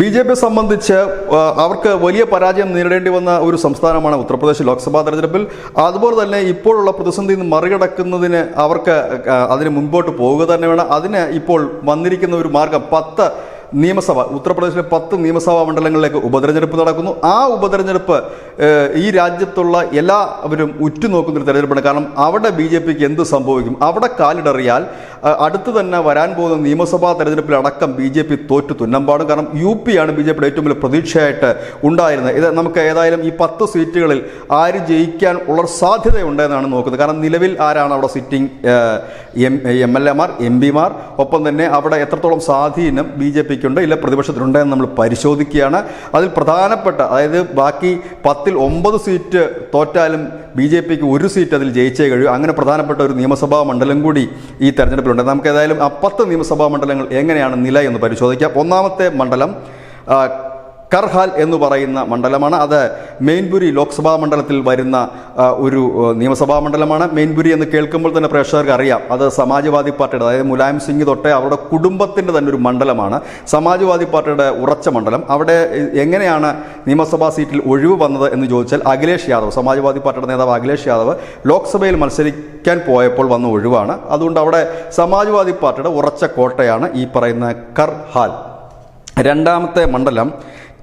B J P സംബന്ധിച്ച് അവർക്ക് വലിയ പരാജയം നേരിടേണ്ടി വന്ന ഒരു സംസ്ഥാനമാണ് ഉത്തർപ്രദേശ് ലോക്സഭാ തെരഞ്ഞെടുപ്പിൽ. അതുപോലെ തന്നെ ഇപ്പോഴുള്ള പ്രതിസന്ധി മറികടക്കുന്നതിന് അവർക്ക് അതിന് മുൻപോട്ട് പോവുക തന്നെ വേണം. അതിന് ഇപ്പോൾ വന്നിരിക്കുന്ന ഒരു മാർഗം പത്ത് നിയമസഭ ഉത്തർപ്രദേശിലെ പത്ത് നിയമസഭാ മണ്ഡലങ്ങളിലേക്ക് ഉപതെരഞ്ഞെടുപ്പ് നടക്കുന്നു. ആ ഉപതെരഞ്ഞെടുപ്പ് ഈ രാജ്യത്തുള്ള എല്ലാവരും ഉറ്റുനോക്കുന്നൊരു തെരഞ്ഞെടുപ്പാണ്. കാരണം അവിടെ ബി ജെ പിക്ക് എന്ത് സംഭവിക്കും? അവിടെ കാലിടറിയാൽ അടുത്ത് തന്നെ വരാൻ പോകുന്ന നിയമസഭാ തെരഞ്ഞെടുപ്പിലടക്കം ബി ജെ പി തോറ്റു തുന്നമ്പാടും കാരണം യു പി ആണ് ബി ജെ പിയുടെ ഏറ്റവും വലിയ പ്രതീക്ഷയായിട്ട് ഉണ്ടായിരുന്നത്. ഇത് നമുക്ക് ഏതായാലും ഈ പത്ത് സീറ്റുകളിൽ ആര് ജയിക്കാൻ ഉള്ള സാധ്യതയുണ്ടെന്നാണ് നോക്കുന്നത്. കാരണം നിലവിൽ ആരാണ് അവിടെ സിറ്റിംഗ് എം എം എൽ എമാർ എം പിമാർ ഒപ്പം തന്നെ അവിടെ എത്രത്തോളം സ്വാധീനം ബി ജെ പിക്കുണ്ട് ഇല്ല പ്രതിപക്ഷത്തിനുണ്ട് എന്ന് നമ്മൾ പരിശോധിക്കുകയാണ്. അതിൽ പ്രധാനപ്പെട്ട അതായത് ബാക്കി പത്തിൽ ഒമ്പത് സീറ്റ് തോറ്റാലും ബി ജെ പിക്ക് ഒരു സീറ്റ് അതിൽ ജയിച്ചേ കഴിയൂ. അങ്ങനെ പ്രധാനപ്പെട്ട ഒരു നിയമസഭാ മണ്ഡലം കൂടി ഈ തെരഞ്ഞെടുപ്പിലുണ്ട്. നമുക്ക് ഏതായാലും ആ പത്ത് നിയമസഭാ മണ്ഡലങ്ങൾ എങ്ങനെയാണ് നില എന്ന് പരിശോധിക്കാം. ഒന്നാമത്തെ മണ്ഡലം കർഹാൽ എന്ന് പറയുന്ന മണ്ഡലമാണ്. അത് മെയിൻപുരി ലോക്സഭാ മണ്ഡലത്തിൽ വരുന്ന ഒരു നിയമസഭാ മണ്ഡലമാണ്. മെയിൻപുരി എന്ന് കേൾക്കുമ്പോൾ തന്നെ പ്രേക്ഷകർക്ക് അറിയാം. അത് സമാജ്വാദി പാർട്ടിയുടെ അതായത് മുലായം സിംഗ് തൊട്ടേ അവരുടെ കുടുംബത്തിന്റെ തന്നെ ഒരു മണ്ഡലമാണ്. സമാജ്വാദി പാർട്ടിയുടെ ഉറച്ച മണ്ഡലം. അവിടെ എങ്ങനെയാണ് നിയമസഭാ സീറ്റിൽ ഒഴിവ് വന്നത് എന്ന് ചോദിച്ചാൽ അഖിലേഷ് യാദവ് സമാജ്വാദി പാർട്ടിയുടെ നേതാവ് അഖിലേഷ് യാദവ് ലോക്സഭയിൽ മത്സരിക്കാൻ പോയപ്പോൾ വന്ന ഒഴിവാണ്. അതുകൊണ്ട് അവിടെ സമാജ്വാദി പാർട്ടിയുടെ ഉറച്ച കോട്ടയാണ് ഈ പറയുന്ന കർഹാൽ. രണ്ടാമത്തെ മണ്ഡലം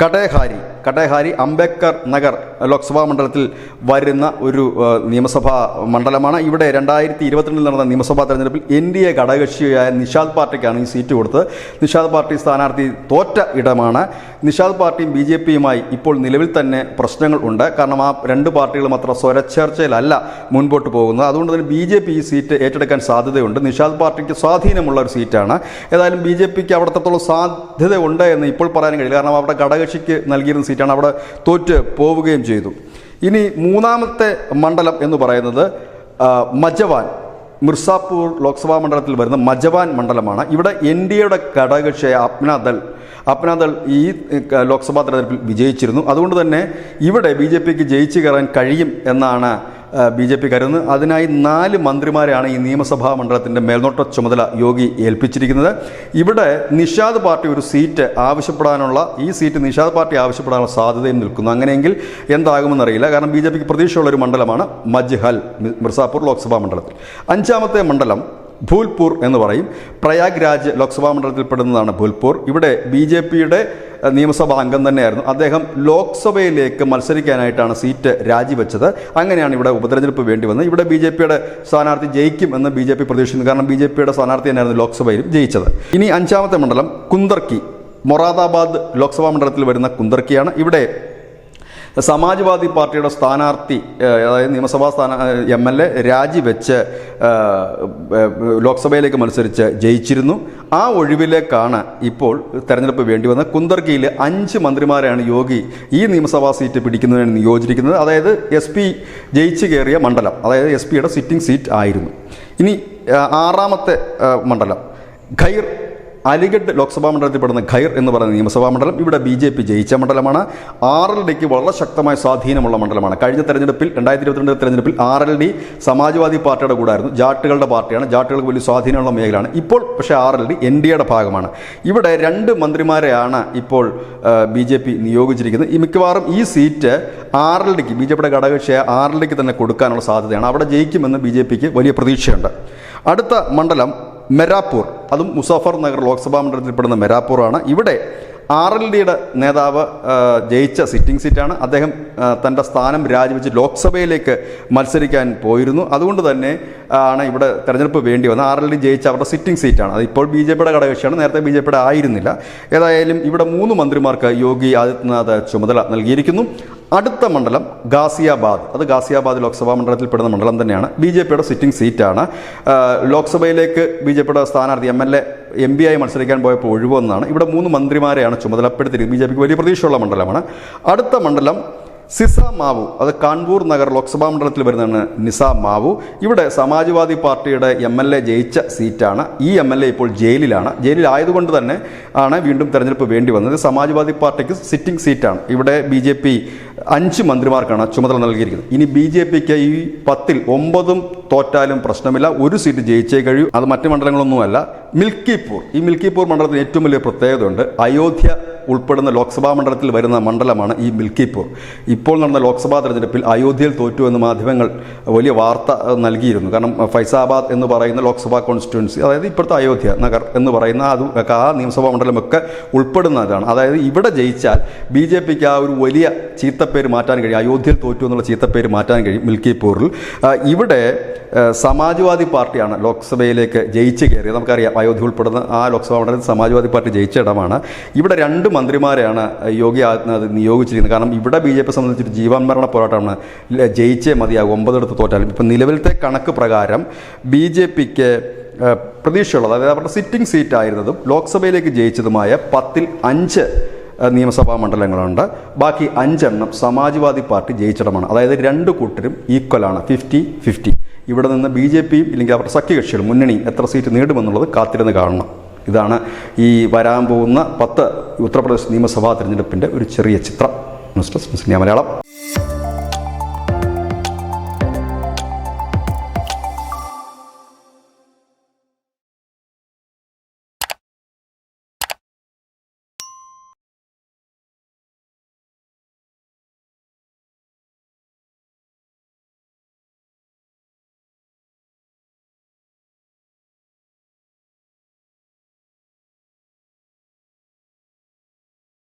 കടേഹാരി കടേഹാരി അംബേദ്കർ നഗർ ലോക്സഭാ മണ്ഡലത്തിൽ വരുന്ന ഒരു നിയമസഭാ മണ്ഡലമാണ്. ഇവിടെ രണ്ടായിരത്തി ഇരുപത്തിരണ്ടിൽ നടന്ന നിയമസഭാ തെരഞ്ഞെടുപ്പിൽ എൻ ഡി എ ഘടകകക്ഷിയായ നിഷാദ് പാർട്ടിക്കാണ് ഈ സീറ്റ് കൊടുത്തത്. നിഷാദ് പാർട്ടി സ്ഥാനാർത്ഥി തോറ്റ ഇടമാണ്. നിഷാദ് പാർട്ടിയും ബി ജെ പിയുമായി ഇപ്പോൾ നിലവിൽ തന്നെ പ്രശ്നങ്ങൾ ഉണ്ട്. കാരണം ആ രണ്ട് പാർട്ടികളും അത്ര സ്വരച്ചേർച്ചയിലല്ല മുൻപോട്ട് പോകുന്നത്. അതുകൊണ്ട് തന്നെ ബി ജെ പി ഈ സീറ്റ് ഏറ്റെടുക്കാൻ സാധ്യതയുണ്ട്. നിഷാദ് പാർട്ടിക്ക് സ്വാധീനമുള്ള ഒരു സീറ്റാണ്. ഏതായാലും ബി ജെ പിക്ക് അവിടത്തോളം സാധ്യത ഉണ്ട് എന്ന് ഇപ്പോൾ പറയാൻ കഴിയില്ല. കാരണം അവിടെ ഘടകകക്ഷിക്ക് നൽകിയിരുന്ന സീറ്റാണ് അവിടെ തോറ്റ് പോവുകയും ചെയ്തു. ഇനി മൂന്നാമത്തെ മണ്ഡലം എന്ന് പറയുന്നത് മജവാൻ മിർസാപൂർ ലോക്സഭാ മണ്ഡലത്തിൽ വരുന്ന മജവാൻ മണ്ഡലമാണ്. ഇവിടെ എൻ ഡി എയുടെ ഘടകകക്ഷിയായ അപ്നാദൾ അപ്നാദൾ ഈ ലോക്സഭാ തെരഞ്ഞെടുപ്പിൽ വിജയിച്ചിരുന്നു. അതുകൊണ്ട് തന്നെ ഇവിടെ ബി ജെ പിക്ക് ജയിച്ചു കയറാൻ കഴിയും എന്നാണ് ബി ജെ പി കരുതുന്നത് അതിനായി നാല് മന്ത്രിമാരെയാണ് ഈ നിയമസഭാ മണ്ഡലത്തിന്റെ മേൽനോട്ട ചുമതല യോഗി ഏൽപ്പിച്ചിരിക്കുന്നത്. ഇവിടെ നിഷാദ് പാർട്ടി ഒരു സീറ്റ് ആവശ്യപ്പെടാനുള്ള ഈ സീറ്റ് നിഷാദ് പാർട്ടി ആവശ്യപ്പെടാനുള്ള സാധ്യതയും നിൽക്കുന്നു. അങ്ങനെയെങ്കിൽ എന്താകുമെന്നറിയില്ല കാരണം ബി ജെ പിക്ക് പ്രതീക്ഷയുള്ള ഒരു മണ്ഡലമാണ് മജ്ഹൽ മിർസാപൂർ ലോക്സഭാ മണ്ഡലത്തിൽ. അഞ്ചാമത്തെ മണ്ഡലം ഭൂൽപൂർ എന്ന് പറയും. പ്രയാഗ് രാജ് ലോക്സഭാ മണ്ഡലത്തിൽപ്പെടുന്നതാണ് ഭൂൽപൂർ. ഇവിടെ ബി ജെ പിയുടെ നിയമസഭാ അംഗം തന്നെയായിരുന്നു. അദ്ദേഹം ലോക്സഭയിലേക്ക് മത്സരിക്കാനായിട്ടാണ് സീറ്റ് രാജിവെച്ചത്. അങ്ങനെയാണ് ഇവിടെ ഉപതെരഞ്ഞെടുപ്പ് വേണ്ടി വന്നത് ഇവിടെ ബി ജെ പിയുടെ സ്ഥാനാർത്ഥി ജയിക്കും എന്ന് ബി ജെ പി പ്രതീക്ഷിക്കുന്നു. കാരണം ബി ജെ പിയുടെ സ്ഥാനാർത്ഥി തന്നെയായിരുന്നു ലോക്സഭയിലും ജയിച്ചത്. ഇനി അഞ്ചാമത്തെ മണ്ഡലം കുന്തർക്കി മൊറാദാബാദ് ലോക്സഭാ മണ്ഡലത്തിൽ വരുന്ന കുന്തർക്കിയാണ് ഇവിടെ സമാജ്വാദി പാർട്ടിയുടെ സ്ഥാനാർത്ഥി അതായത് നിയമസഭാ സ്ഥാന എം എൽ എ രാജിവെച്ച് ലോക്സഭയിലേക്ക് മത്സരിച്ച് ജയിച്ചിരുന്നു. ആ ഒഴിവിലേക്കാണ് ഇപ്പോൾ തെരഞ്ഞെടുപ്പ് വേണ്ടി വന്ന കുന്ദർഗിയിൽ അഞ്ച് മന്ത്രിമാരെയാണ് യോഗി ഈ നിയമസഭാ സീറ്റ് പിടിക്കുന്നതിന് നിയോജിച്ചിരിക്കുന്നത് അതായത് എസ് പി ജയിച്ചു കയറിയ മണ്ഡലം അതായത് എസ് പിയുടെ സിറ്റിംഗ് സീറ്റ് ആയിരുന്നു. ഇനി ആറാമത്തെ മണ്ഡലം ഖൈർ അലിഗഡ് ലോക്സഭാ മണ്ഡലത്തിൽ പെടുന്ന ഖൈർ എന്ന് പറയുന്ന നിയമസഭാ മണ്ഡലം ഇവിടെ ബി ജെ പി ജയിച്ച മണ്ഡലമാണ്. ആർ എൽ ഡിക്ക് വളരെ ശക്തമായ സ്വാധീനമുള്ള മണ്ഡലമാണ്. കഴിഞ്ഞ തെരഞ്ഞെടുപ്പിൽ രണ്ടായിരത്തി ഇരുപത്തിരണ്ട് തെരഞ്ഞെടുപ്പിൽ ആർ എൽ ഡി സമാജ്വാദി പാർട്ടിയുടെ കൂടായിരുന്നു. ജാട്ടുകളുടെ പാർട്ടിയാണ്. ജാട്ടുകൾക്ക് വലിയ സ്വാധീനമുള്ള മേഖലയാണ്. ഇപ്പോൾ പക്ഷേ R L D N D എയുടെ ഭാഗമാണ്. ഇവിടെ രണ്ട് മന്ത്രിമാരെയാണ് ഇപ്പോൾ ബി ജെ പി നിയോഗിച്ചിരിക്കുന്നത്. ഈ മിക്കവാറും ഈ സീറ്റ് ആർ എൽ ഡിക്ക് ബി ജെ പിയുടെ ഘടകകക്ഷിയായ ആർ എൽ ഡിക്ക് തന്നെ കൊടുക്കാനുള്ള സാധ്യതയാണ്. അവിടെ ജയിക്കുമെന്ന് ബി ജെ പിക്ക് വലിയ പ്രതീക്ഷയുണ്ട്. അടുത്ത മണ്ഡലം മെരാപ്പൂർ. അതും മുസാഫർ നഗർ ലോക്സഭാ മണ്ഡലത്തിൽപ്പെടുന്ന മെരാപ്പൂറാണ് ഇവിടെ ആർ എൽ ഡിയുടെ നേതാവ് ജയിച്ച സിറ്റിംഗ് സീറ്റാണ്. അദ്ദേഹം തന്റെ സ്ഥാനം രാജിവെച്ച് ലോക്സഭയിലേക്ക് മത്സരിക്കാൻ പോയിരുന്നു. അതുകൊണ്ട് തന്നെ ആണ് ഇവിടെ തെരഞ്ഞെടുപ്പ് വേണ്ടി വന്നത്. ആർ എൽ ഡി ജയിച്ച അവരുടെ സിറ്റിംഗ് സീറ്റാണ്. അത് ഇപ്പോൾ ബി ജെ പിയുടെ ഘടകകക്ഷിയാണ്. നേരത്തെ ബി ജെ പിയുടെ ആയിരുന്നില്ല. ഏതായാലും ഇവിടെ മൂന്ന് മന്ത്രിമാർക്ക് യോഗി ആദിത്യനാഥ് ചുമതല നൽകിയിരിക്കുന്നു. അടുത്ത മണ്ഡലം ഗാസിയാബാദ്. അത് ഗാസിയാബാദ് ലോക്സഭാ മണ്ഡലത്തിൽ പെടുന്ന മണ്ഡലം തന്നെയാണ്. ബി ജെ പിയുടെ സിറ്റിംഗ് സീറ്റാണ്. ലോക്സഭയിലേക്ക് ബി ജെ പിയുടെ സ്ഥാനാർത്ഥി M L A M P ആയി മത്സരിക്കാൻ പോയപ്പോൾ ഒഴിവെന്നാണ്. ഇവിടെ മൂന്ന് മന്ത്രിമാരെയാണ് ചുമതലപ്പെടുത്തിയിരിക്കുന്നത്. ബി ജെ പിക്ക് വലിയ പ്രതീക്ഷയുള്ള മണ്ഡലമാണ്. അടുത്ത മണ്ഡലം സിസ മാവു അത് കാൺപൂർ നഗർ ലോക്സഭാ മണ്ഡലത്തിൽ വരുന്നതാണ് നിസ മാവു. ഇവിടെ സമാജ്വാദി പാർട്ടിയുടെ എം എൽ എ ജയിച്ച സീറ്റാണ്. ഈ എം എൽ എ ഇപ്പോൾ ജയിലിലാണ്. ജയിലിലായതുകൊണ്ട് തന്നെ ആണ് വീണ്ടും തെരഞ്ഞെടുപ്പ് വേണ്ടി വന്നത്. സമാജ്വാദി പാർട്ടിക്ക് സിറ്റിംഗ് സീറ്റാണ്. ഇവിടെ ബി ജെ പി അഞ്ച് മന്ത്രിമാർക്കാണ് ചുമതല നൽകിയിരിക്കുന്നത്. ഇനി ബി ജെ പിക്ക് ഈ പത്തിൽ ഒമ്പതും തോറ്റാലും പ്രശ്നമില്ല. ഒരു സീറ്റ് ജയിച്ചേ കഴിയൂ. അത് മറ്റു മണ്ഡലങ്ങളൊന്നുമല്ല. മിൽക്കിപൂർ. ഈ മിൽക്കിപൂർ മണ്ഡലത്തിന് ഏറ്റവും വലിയ പ്രത്യേകതയുണ്ട്. അയോധ്യ ഉൾപ്പെടുന്ന ലോക്സഭാ മണ്ഡലത്തിൽ വരുന്ന മണ്ഡലമാണ് ഈ മിൽക്കിപൂർ. ഇപ്പോൾ നടന്ന ലോക്സഭാ തെരഞ്ഞെടുപ്പിൽ അയോധ്യയിൽ തോറ്റു എന്ന് മാധ്യമങ്ങൾ വലിയ വാർത്ത നൽകിയിരുന്നു. കാരണം ഫൈസാബാദ് എന്ന് പറയുന്ന ലോക്സഭാ കോൺസ്റ്റിറ്റ്യുവൻസി അതായത് ഇപ്പോഴത്തെ അയോധ്യ നഗർ എന്ന് പറയുന്ന അത് ആ നിയമസഭാ മണ്ഡലമൊക്കെ ഉൾപ്പെടുന്നതാണ്. അതായത് ഇവിടെ ജയിച്ചാൽ ബി ജെ പിക്ക് ആ ഒരു വലിയ ചീത്തപ്പേര് മാറ്റാൻ കഴിയും അയോധ്യയിൽ തോറ്റു എന്നുള്ള ചീത്തപ്പേര് മാറ്റാൻ കഴിയും മിൽക്കിപ്പൂറിൽ ഇവിടെ സമാജ്വാദി പാർട്ടിയാണ് ലോക്സഭയിലേക്ക് ജയിച്ച് കയറിയത്. നമുക്കറിയാം അയോധ്യ ഉൾപ്പെടുന്ന ആ ലോക്സഭാ മണ്ഡലത്തിൽ സമാജ്വാദി പാർട്ടി ജയിച്ച ഇടമാണ്. ഇവിടെ രണ്ട് മന്ത്രിമാരെയാണ് യോഗി ആദിത്യനാഥ് നിയോഗിച്ചിരിക്കുന്നത്. കാരണം ഇവിടെ ബി ജെ പി സംബന്ധിച്ചൊരു ജീവാൻമരണ പോരാട്ടമാണ്. ജയിച്ചേ മതിയാകും ഒമ്പതെടുത്ത് തോറ്റാലും. ഇപ്പം നിലവിലത്തെ കണക്ക് പ്രകാരം ബി ജെ പിക്ക് പ്രതീക്ഷയുള്ളത് അതായത് അവരുടെ സിറ്റിംഗ് സീറ്റായിരുന്നതും ലോക്സഭയിലേക്ക് ജയിച്ചതുമായ പത്തിൽ അഞ്ച് നിയമസഭാ മണ്ഡലങ്ങളുണ്ട്. ബാക്കി അഞ്ചെണ്ണം സമാജ്വാദി പാർട്ടി ജയിച്ചിടമാണ്. അതായത് രണ്ട് കൂട്ടരും ഈക്വലാണ് ഫിഫ്റ്റി ഫിഫ്റ്റി. ഇവിടെ നിന്ന് ബി ജെ പിയും ഇല്ലെങ്കിൽ അവരുടെ സഖ്യകക്ഷികളും മുന്നണി എത്ര സീറ്റ് നേടുമെന്നുള്ളത് കാത്തിരുന്ന് കാണണം. ഇതാണ് ഈ വരാൻ പോകുന്ന പത്ത് ഉത്തർപ്രദേശ് നിയമസഭാ തിരഞ്ഞെടുപ്പിന്റെ ഒരു ചെറിയ ചിത്രം. News desk Malayalam.